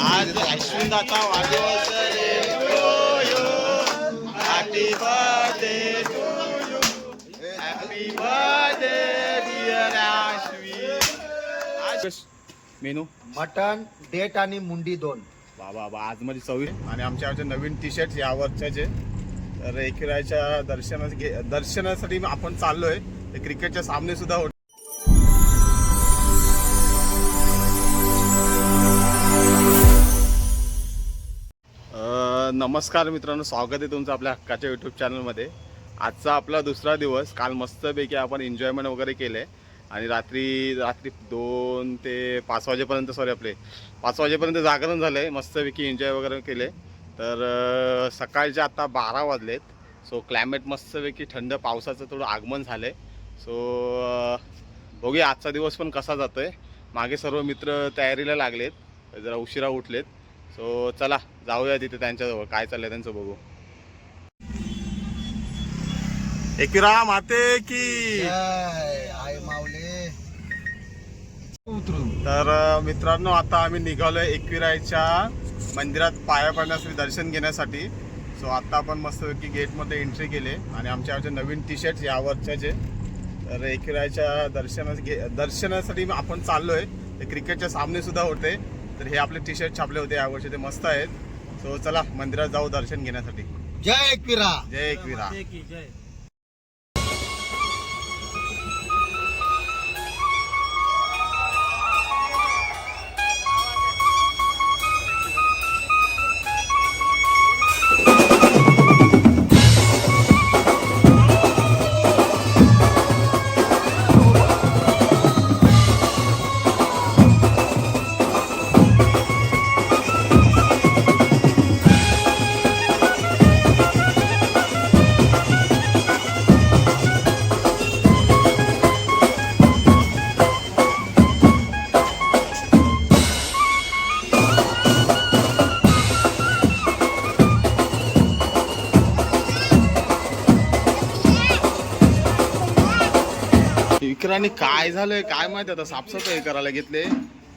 आज अश्विनदाचा वाढदिवस happy birthday to you happy birthday dear Ashwin menu? Mutton date आणि मुंडी दोन. वा वा आज माझी चवी आणि आमच्या आमचे नवीन टी शर्ट या वर्षाचे. तर एकविराच्या दर्शना घे- दर्शनासाठी आपण चाललोय. ते क्रिकेटचे सामने सुद्धा नमस्कार मित्रांनो स्वागत आहे तुमचं आपल्या हक्काच्या यूट्यूब चॅनलमध्ये आजचा आपला दुसरा दिवस काल मस्तपैकी आपण एन्जॉयमेंट वगैरे केले आणि रात्री रात्री दोन ते पाच वाजेपर्यंत सॉरी आपले पाच वाजेपर्यंत जागरण झालं आहे मस्तपैकी एन्जॉय वगैरे केले तर सकाळचे आता बारा वाजलेत. सो क्लायमेट मस्तपैकी थंड पावसाचं थोडं आगमन झालं आहे सो बघूया आजचा दिवस पण कसा जातो आहे मागे सर्व मित्र तयारीला लागलेत. जरा उशिरा उठलेत. सो चला जाऊया तिथे त्यांच्याजवळ. काय चाललंय त्यांचं बघू. एकविरा माते की. आय माऊले उतरून तर मित्रांनो आता आम्ही निघालोय एकविरायच्या मंदिरात पाया पडण्यासाठी दर्शन घेण्यासाठी. सो आता आपण मस्तपैकी गेटमध्ये एंट्री केली आणि आमच्या नवीन टी शर्ट यावरच्या जे. तर एकविरायच्या दर्शना घे दर्शनासाठी आपण चाललोय. ते क्रिकेटचे सामने सुद्धा होते. तर हे आपले टी शर्ट छापले होते. यावर्षी ते मस्त आहेत. सो चला मंदिरात जाऊ दर्शन घेण्यासाठी. जय एकविरा. जय एकविरा. विक्रांनी काय झालंय काय माहिती आता साफसफाई करायला घेतले.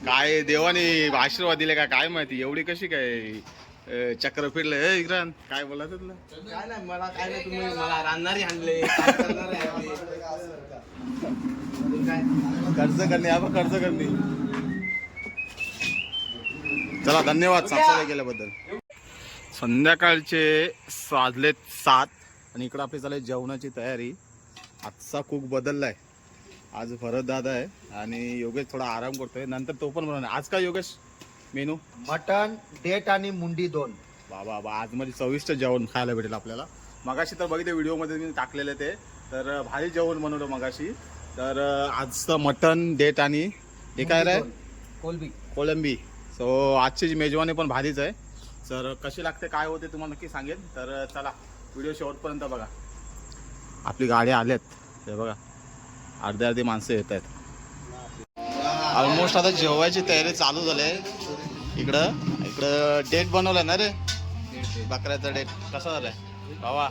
काय देवाने आशीर्वाद दिले का काय माहिती एवढी कशी काय चक्र फिरलं. ए विक्रांत काय बोला तुला काय नाही मला काय नाही तुम्ही मला राहणारी आणले? कर्ज करणे हा बघ, कर्ज करणे. चला धन्यवाद साफसफाई केल्याबद्दल. संध्याकाळचे वाजलेत सात आणि इकडं आपली चालू जेवणाची तयारी. आजचा कुक बदललाय. आज भरत दादा आहे आणि योगेश थोडा आराम करतोय. नंतर तो पण बनवणार. आज काय योगेश? मेनू? मटन डेट आणि मुंडी दोन. बाबा बाबा आज म्हणजे चविष्ट जेवण खायला भेटेल आपल्याला. मगाशी तर बघितलं व्हिडिओमध्ये मी टाकलेले ते. तर भारी जेवण बनवलं मगाशी. तर आजचं मटन डेट आणि हे काय रे? कोलबी. कोलंबी. सो आजची जी मेजवानी पण भारीच आहे. तर कशी लागते काय होते तुम्हाला नक्की सांगेन. तर चला व्हिडिओ शेवटपर्यंत बघा. आपली गाडी आल्यात ते बघा. अर्धे अर्धी माणसं येत आहेत. ऑलमोस्ट आता जेवायची तयारी चालू झाली आहे. इकडं इकडं डेट बनवलाय ना रे? बकऱ्याचा डेट कसा झालाय? बाबा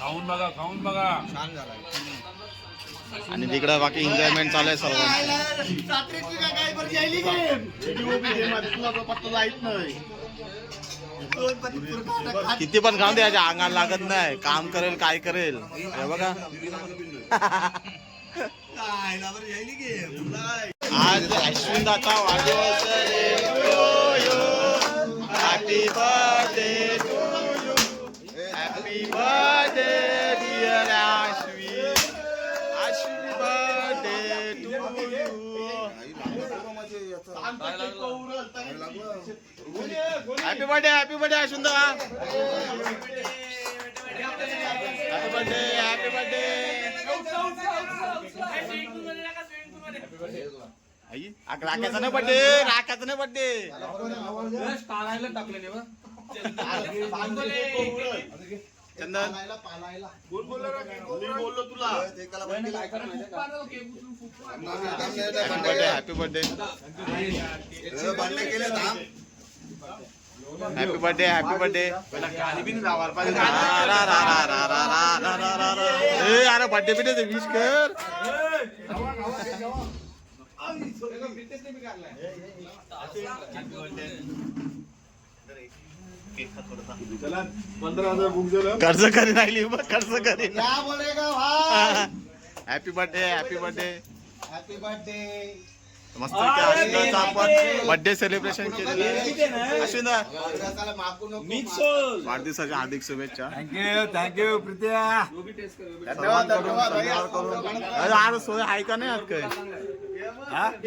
खाऊन बघा खाऊन बघा. छान झाला आणि तिकडं बाकी एन्जॉयमेंट चालू आहे सर्वांची. किती पण खाऊन दे याच्या अंगाला लागत नाही. काम करेल काय करेल. हे बघा. आज अश्विन दाता वाढदिवस happy birthday happy birthday dear Ashwin Ashwin birthday to you happy birthday happy birthday Ashwin दा हॅपी बर्थडे हॅपी बर्थडे आई आ- राख्याचा नाही बर्थडे राख्याचा नाही बर्थडे टाळायला बोललो नाही Chandan happy birthday happy birthday केले. हॅपी बर्थडे अरे बर्थडे बिडे विश कर. कर्ज करी राहिली बघ कर्ज करी. क्या बोलेगा भाई happy birthday happy birthday happy birthday मस्त आपण बर्थडे सेलिब्रेशन केलेलं अश्विना वाढदिवसाच्या हार्दिक शुभेच्छा. थँक्यू थँक्यू प्रीत्या. धन्यवाद धन्यवाद. अरे आज सोय आहे का नाही आज काय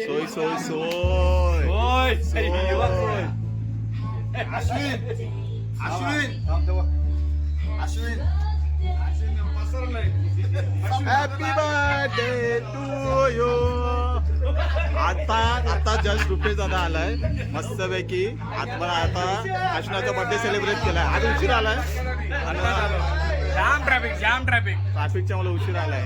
सोय सोय सोय. सोय. हॅपी बर्थडे टू यू आता आता जस्ट रुपेश दादा आलाय. मस्तपैकी आता आता अश्विनाचा बर्थडे सेलिब्रेट केलाय. आज उशीर आलाय. जाम ट्रॅफिक जाम ट्रॅफिक ट्रॅफिकच्या मला उशीर आलाय.